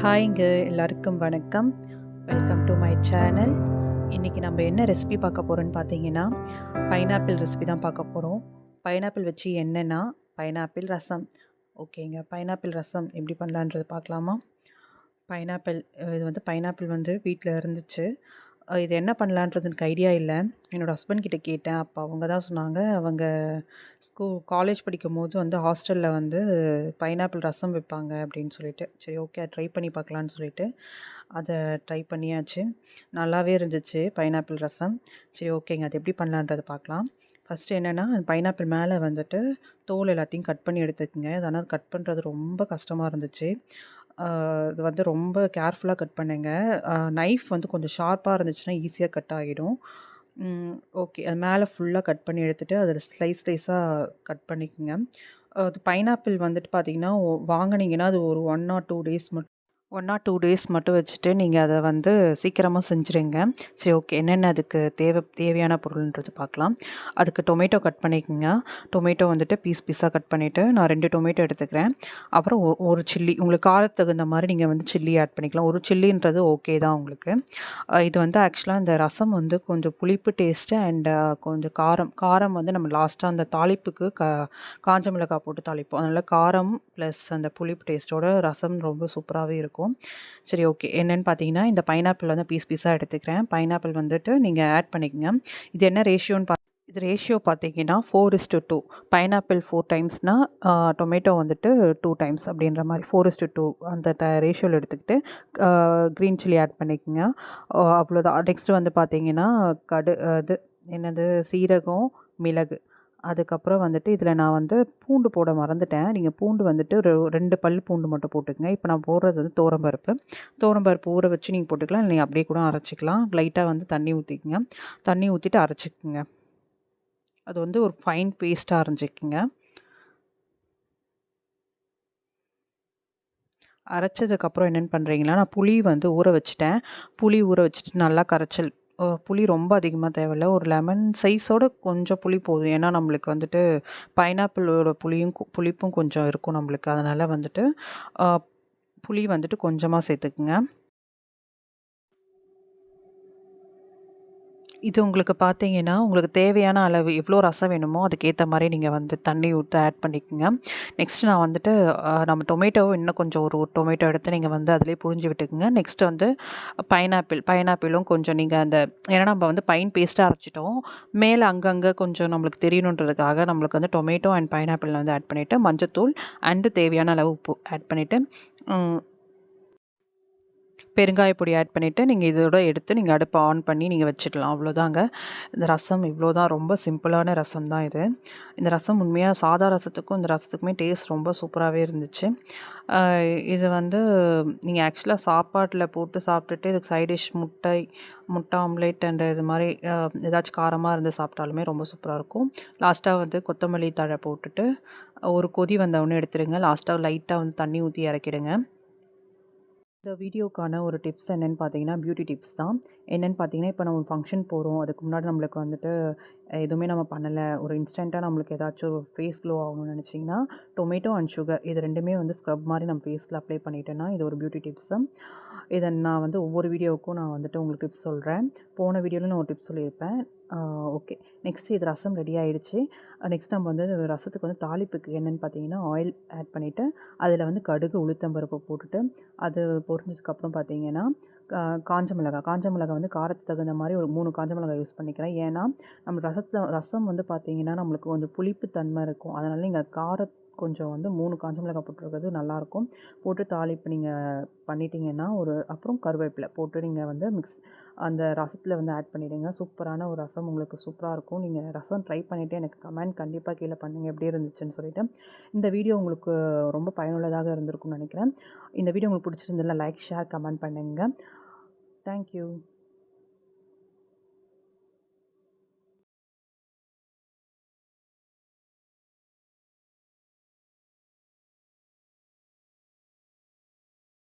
ஹாய்ங்க எல்லாருக்கும் வணக்கம். Welcome to my channel இன்றைக்கி நம்ம என்ன ரெசிபி பார்க்க போகிறோன்னு பார்த்தீங்கன்னா பைனாப்பிள் ரெசிபி தான் பார்க்க போகிறோம் பைனாப்பிள் வச்சு என்னென்னா பைனாப்பிள் ரசம். ஓகேங்க பைனாப்பிள் ரசம் எப்படி பண்ணலான்றது பார்க்கலாமா? பைனாப்பிள் இது வந்து பைனாப்பிள் வந்து வீட்டில் இருந்துச்சு. இது என்ன பண்ணலான்றது எனக்கு ஐடியா இல்லை. என்னோடய ஹஸ்பண்ட் கிட்டே கேட்டேன். அப்போ அவங்க தான் சொன்னாங்க. அவங்க ஸ்கூல் காலேஜ் படிக்கும் போது வந்து ஹாஸ்டலில் வந்து பைனாப்பிள் ரசம் வைப்பாங்க அப்படின்னு சொல்லிட்டு. சரி ஓகே ட்ரை பண்ணி பார்க்கலான்னு சொல்லிட்டு அதை ட்ரை பண்ணியாச்சு. நல்லாவே இருந்துச்சு பைனாப்பிள் ரசம். சரி ஓகேங்க அது எப்படி பண்ணலான்றதை பார்க்கலாம். ஃபஸ்ட்டு என்னென்னா பைனாப்பிள் மேலே வந்துட்டு தோல் எல்லாத்தையும் கட் பண்ணி எடுத்துக்கோங்க. அதனால் கட் பண்ணுறது ரொம்ப கஷ்டமாக இருந்துச்சு. இது வந்து ரொம்ப கேர்ஃபுல்லாக கட் பண்ணுங்க. நைஃப் வந்து கொஞ்சம் ஷார்ப்பாக இருந்துச்சுன்னா ஈஸியாக கட் ஆகிடும். ஓகே. அது மேலே ஃபுல்லாக கட் பண்ணி எடுத்துகிட்டு அதில் ஸ்லைஸ் ஸ்லைஸாக கட் பண்ணிக்கோங்க. அது பைனாப்பிள் வந்துட்டு பார்த்தீங்கன்னா வாங்கினீங்கன்னா அது ஒரு ஒன் ஆர் டூ டேஸ் மட்டும் ஒன் ஆர் டூ டேஸ் மட்டும் வச்சுட்டு நீங்கள் அதை வந்து சீக்கிரமாக செஞ்சுருங்க. சரி ஓகே. என்னென்ன அதுக்கு தேவை தேவையான பொருள்ன்றது பார்க்கலாம் அதுக்கு டொமேட்டோ கட் பண்ணிக்கோங்க. டொமேட்டோ வந்துட்டு பீஸ் பீஸாக கட் பண்ணிவிட்டு நான் ரெண்டு டொமேட்டோ எடுத்துக்கிறேன். அப்புறம் ஒரு சில்லி உங்களுக்கு காரத்துக்கு தகுந்த மாதிரி நீங்கள் வந்து சில்லி ஆட் பண்ணிக்கலாம். ஒரு சில்லின்றது ஓகே தான் உங்களுக்கு. இது வந்து ஆக்சுவலாக இந்த ரசம் வந்து கொஞ்சம் புளிப்பு டேஸ்ட்டு அண்ட் கொஞ்சம் காரம் காரம் வந்து நம்ம லாஸ்ட்டாக அந்த தாளிப்புக்கு க காஞ்ச மிளகாய் போட்டு தாளிப்போம். அதனால் காரம் ப்ளஸ் அந்த புளிப்பு டேஸ்ட்டோட ரசம் ரொம்ப சூப்பராகவே இருக்கும். சரி ஓகே. என்னென்னு பார்த்தீங்கன்னா இந்த பைனாப்பிள் வந்து பீஸ் பீஸாக எடுத்துக்கிறேன். பைனாப்பிள் வந்துட்டு நீங்கள் ஆட் பண்ணிக்கோங்க. இது என்ன ரேஷியோன்னு பா இது ரேஷியோ பார்த்தீங்கன்னா four is to two pineapple four டைம்ஸ்னால் tomato வந்துட்டு டூ டைம்ஸ் அப்படின்ற மாதிரி ஃபோர் இஸ் டு டூ அந்த ட ரேஷியோவில் எடுத்துக்கிட்டு க்ரீன் சில்லி ஆட் பண்ணிக்கோங்க. அவ்வளோதான் நெக்ஸ்ட்டு வந்து பார்த்தீங்கன்னா கடு இது என்னது? சீரகம் மிளகு. அதுக்கப்புறம் வந்துட்டு இதில் நான் வந்து பூண்டு போட மறந்துட்டேன். நீங்கள் பூண்டு வந்துட்டு ஒரு ரெண்டு பல் பூண்டு மட்டும் போட்டுக்கங்க. இப்போ நான் போடுறது வந்து தோரம்பருப்பு தோரம்பருப்பு ஊற வச்சு நீங்கள் போட்டுக்கலாம். இல்லை நீங்கள் அப்படியே கூட அரைச்சிக்கலாம். லைட்டாக வந்து தண்ணி ஊற்றிக்கங்க தண்ணி ஊற்றிட்டு அரைச்சிக்கோங்க. அது வந்து ஒரு ஃபைன் பேஸ்ட்டாக அரைஞ்சிக்கோங்க. அரைச்சதுக்கப்புறம் என்னென்னு பண்ணுறீங்களா நான் புளி வந்து ஊற வச்சுட்டேன். புளி ஊற வச்சுட்டு நல்லா கரைச்சல் புளி ரொம்ப அதிகமாக தேவையில்ல. ஒரு லெமன் சைஸோட கொஞ்சம் புளி போதும். ஏன்னா நம்மளுக்கு வந்துட்டு பைனாப்பிளோட புளியும் கு- புளிப்பும் கொஞ்சம் இருக்கும் நம்மளுக்கு. அதனால் வந்துட்டு புளி வந்துட்டு கொஞ்சமாக சேர்த்துக்குங்க. இது உங்களுக்கு பார்த்தீங்கன்னா உங்களுக்கு தேவையான அளவு எவ்வளோ ரசம் வேணுமோ அதுக்கேற்ற மாதிரி நீங்கள் வந்து தண்ணி ஊற்றி ஆட் பண்ணிக்கோங்க. நெக்ஸ்ட் நான் வந்துட்டு நம்ம டொமேட்டோவை இன்னும் கொஞ்சம் ஒரு டொமேட்டோ எடுத்து நீங்கள் வந்து அதிலே புரிஞ்சு விட்டுக்குங்க. நெக்ஸ்ட் வந்து பைனாப்பிள் பைனாப்பிளும் கொஞ்சம் நீங்கள் அந்த ஏன்னா நம்ம வந்து பைன் பேஸ்ட்டாக அரைச்சிட்டோம். மேலே அங்கங்கே கொஞ்சம் நம்மளுக்கு தெரியணுன்றதுக்காக நம்மளுக்கு வந்து டொமேட்டோ அண்ட் பைனாப்பிள் வந்து ஆட் பண்ணிவிட்டு மஞ்சத்தூள் அண்டு தேவையான அளவு உப்பு ஆட் பண்ணிவிட்டு பெருங்காய பொடி ஆட் பண்ணிவிட்டு நீங்கள் இதோட எடுத்து நீங்கள் அடுப்பை ஆன் பண்ணி நீங்கள் வச்சிடலாம் அவ்வளோதாங்க. இந்த ரசம் இவ்வளோ தான் ரொம்ப சிம்பிளான ரசம் தான் இது. இந்த ரசம் உண்மையாக சாதா ரசத்துக்கும் இந்த ரசத்துக்குமே டேஸ்ட் ரொம்ப சூப்பராகவே இருந்துச்சு. இது வந்து நீங்கள் ஆக்சுவலாக சாப்பாட்டில் போட்டு சாப்பிட்டுட்டு இதுக்கு சைட் டிஷ் முட்டை முட்டை ஆம்லேட் அண்ட் இது மாதிரி ஏதாச்சும் காரமாக இருந்து சாப்பிட்டாலுமே ரொம்ப சூப்பராக இருக்கும். லாஸ்ட்டாக வந்து கொத்தமல்லி தழை போட்டுட்டு ஒரு கொதி வந்தவொடனே எடுத்துடுங்க. லாஸ்ட்டாக லைட்டாக வந்து தண்ணி ஊற்றி இறக்கிடுங்க. இந்த வீடியோக்கான ஒரு டிப்ஸ் என்னென்னு பார்த்தீங்கன்னா பியூட்டி டிப்ஸ் தான். என்னென்னு பார்த்தீங்கன்னா இப்போ நம்ம ஃபங்க்ஷன் போகிறோம் அதுக்கு முன்னாடி நம்மளுக்கு வந்துட்டு எதுவுமே நம்ம பண்ணலை. ஒரு இன்ஸ்டண்ட்டாக நம்மளுக்கு ஏதாச்சும் ஒரு ஃபேஸ் க்ளோ ஆகணும்னு நினச்சிங்கன்னா டொமேட்டோ அண்ட் சுகர் இது ரெண்டுமே வந்து ஸ்க்ரப் மாதிரி நம்ம ஃபேஸில் அப்ளை பண்ணிட்டேன்னா இது ஒரு பியூட்டி டிப்ஸு இதை நான் வந்து ஒவ்வொரு வீடியோவுக்கும் நான் வந்துட்டு உங்களுக்கு டிப்ஸ் சொல்கிறேன் போன வீடியோவில் நான் ஒரு டிப்ஸ் சொல்லியிருப்பேன். ஓகே. நெக்ஸ்ட் இது ரசம் ரெடி ஆகிடுச்சு நெக்ஸ்ட் நம்ம வந்து ரசத்துக்கு வந்து தாளிப்புக்கு என்னென்னு பார்த்தீங்கன்னா ஆயில் ஆட் பண்ணிவிட்டு அதில் வந்து கடுகு உளுத்தம்பருப்பு போட்டுட்டு அது பொரிஞ்சதுக்கப்புறம் பார்த்தீங்கன்னா காஞ்ச மிளகாய். காஞ்ச மிளகாய் வந்து காரத்துக்கு தகுந்த மாதிரி ஒரு மூணு காஞ்ச மிளகாய் யூஸ் பண்ணிக்கிறேன். ஏன்னா நம்ம ரசத்தை ரசம் வந்து பார்த்தீங்கன்னா நம்மளுக்கு கொஞ்சம் புளிப்பு தன்மை இருக்கும். அதனால் நீங்கள் கார கொஞ்சம் வந்து மூணு காஞ்ச மிளகாய் போட்டுருக்கிறது நல்லாயிருக்கும் போட்டு தாளிப்பு நீங்கள் பண்ணிட்டீங்கன்னா ஒரு அப்புறம் கருவேப்பிலை போட்டு நீங்கள் வந்து மிக்ஸ் அந்த ரசத்தில் வந்து ஆட் பண்ணிவிடுங்க சூப்பரான ஒரு ரசம் உங்களுக்கு சூப்பராக இருக்கும். நீங்கள் ரசம் ட்ரை பண்ணிவிட்டு எனக்கு கமெண்ட் கண்டிப்பாக கீழே பண்ணுங்கள் எப்படி இருந்துச்சுன்னு சொல்லிவிட்டு இந்த வீடியோ உங்களுக்கு ரொம்ப பயனுள்ளதாக இருந்திருக்கும்னு நினைக்கிறேன். இந்த வீடியோ உங்களுக்கு பிடிச்சிருந்ததில்ல லைக் ஷேர் கமெண்ட் பண்ணுங்கள் Thank you.